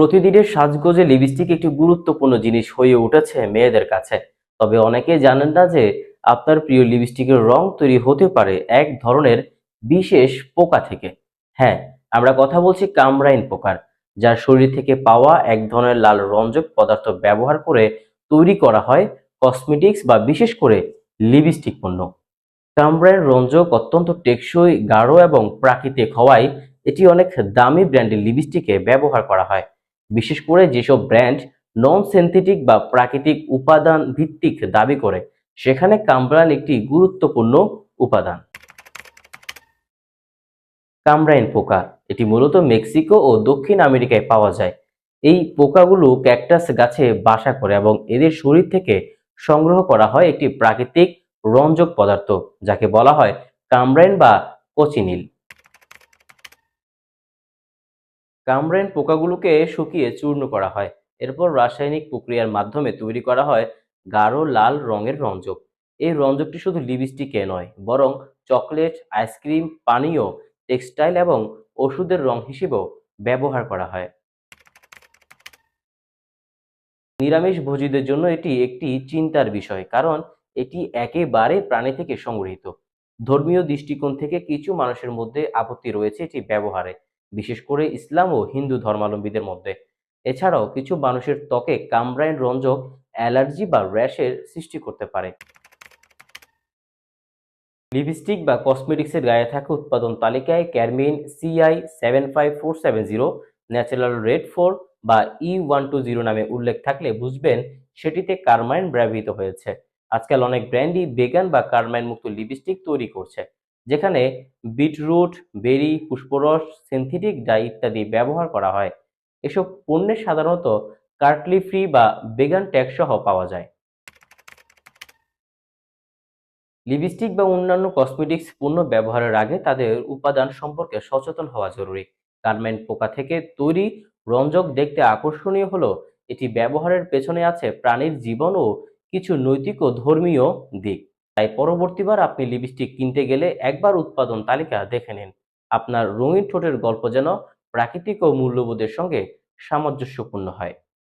প্রতিদিনের সাজগোজে লিপস্টিক একটি গুরুত্বপূর্ণ জিনিস হয়ে উঠেছে মেয়েদের কাছে। তবে অনেকে জানেন না যে আপনার প্রিয় লিপস্টিকের রং তৈরি হতে পারে এক ধরনের বিশেষ পোকা থেকে। হ্যাঁ আমরা কথা বলছি কামরাইন পোকার, যার শরীর থেকে পাওয়া এক ধরনের লাল রঞ্জক পদার্থ ব্যবহার করে তৈরি করা হয় কসমেটিক্স বা বিশেষ করে লিপস্টিক পণ্য। কামরাইন রঞ্জক অত্যন্ত টেকসই, গাঢ় এবং প্রাকৃতিক হওয়ায় এটি অনেক দামি ব্র্যান্ডের লিপস্টিকে ব্যবহার করা হয়। বিশেষ করে যেসব ব্র্যান্ড নন সিনথেটিক বা প্রাকৃতিক উপাদান ভিত্তিক দাবি করে, সেখানে কামরান একটি গুরুত্বপূর্ণ উপাদান। কামরাইন পোকা, এটি মূলত মেক্সিকো ও দক্ষিণ আমেরিকায় পাওয়া যায়। এই পোকাগুলো ক্যাকটাস গাছে বাসা করে এবং এদের শরীর থেকে সংগ্রহ করা হয় একটি প্রাকৃতিক রঞ্জক পদার্থ, যাকে বলা হয় কামরাইন বা কচিনিল। কামরাইন পোকাগুলোকে শুকিয়ে চূর্ণ করা হয়। এরপর রাসায়নিক প্রক্রিয়ার মাধ্যমে তৈরি করা হয় গাঢ় লাল রঙের রঞ্জক। এই রঞ্জকটি শুধু লিপস্টিকে নয়, বরং চকলেট, আইসক্রিম, পানীয়, টেক্সটাইল এবং ওষুধের রং হিসেবেও ব্যবহার করা হয়। নিরামিষ ভোজীদের জন্য এটি একটি চিন্তার বিষয়, কারণ এটি একেবারে প্রাণী থেকে সংগৃহীত। ধর্মীয় দৃষ্টিকোণ থেকে কিছু মানুষের মধ্যে আপত্তি রয়েছে এটি ব্যবহারে। বিশেষ করে ইসলাম ও হিন্দু ধর্মাবলম্বীদের মধ্যে। এছাড়াও কিছু মানুষের ত্বকে কামরাইন রঞ্জক, অ্যালার্জি বা র্যাশের সৃষ্টি করতে পারে। লিপস্টিক বা কসমেটিক্সের গায়ে থাকা উৎপাদন তালিকায় carmine CI seven five four seven zero natural red four বা ই ওয়ান টু জিরো নামে উল্লেখ থাকলে বুঝবেন সেটিতে কারমাইন ব্যবহৃত হয়েছে। আজকাল অনেক ব্র্যান্ডই ভেগান বা কারমাইন মুক্ত লিপস্টিক তৈরি করছে। যেখানে বিটরুট, বেরি, পুষ্পরস, সিনথেটিক ডাই ইত্যাদি ব্যবহার করা হয়। এসব পণ্যে সাধারণত কার্টলি ফ্রি বা ভেগান ট্যাক্স সহ পাওয়া যায়। লিপস্টিক বা অন্যান্য কসমেটিক্স পণ্য ব্যবহারের আগে তাদের উপাদান সম্পর্কে সচেতন হওয়া জরুরি। কারমেন পোকা থেকে তৈরি রঞ্জক দেখতে আকর্ষণীয় হলো, এটি ব্যবহারের পেছনে আছে প্রাণীর জীবন ও কিছু নৈতিক ও ধর্মীয় দিক। তাই পরবর্তীবার আপনি লিপস্টিক কিনতে গেলে একবার উৎপাদন তালিকা দেখে নিন। আপনার রঙিন ঠোঁটের গল্প যেন প্রাকৃতিক ও মূল্যবোধের সঙ্গে সামঞ্জস্যপূর্ণ হয়।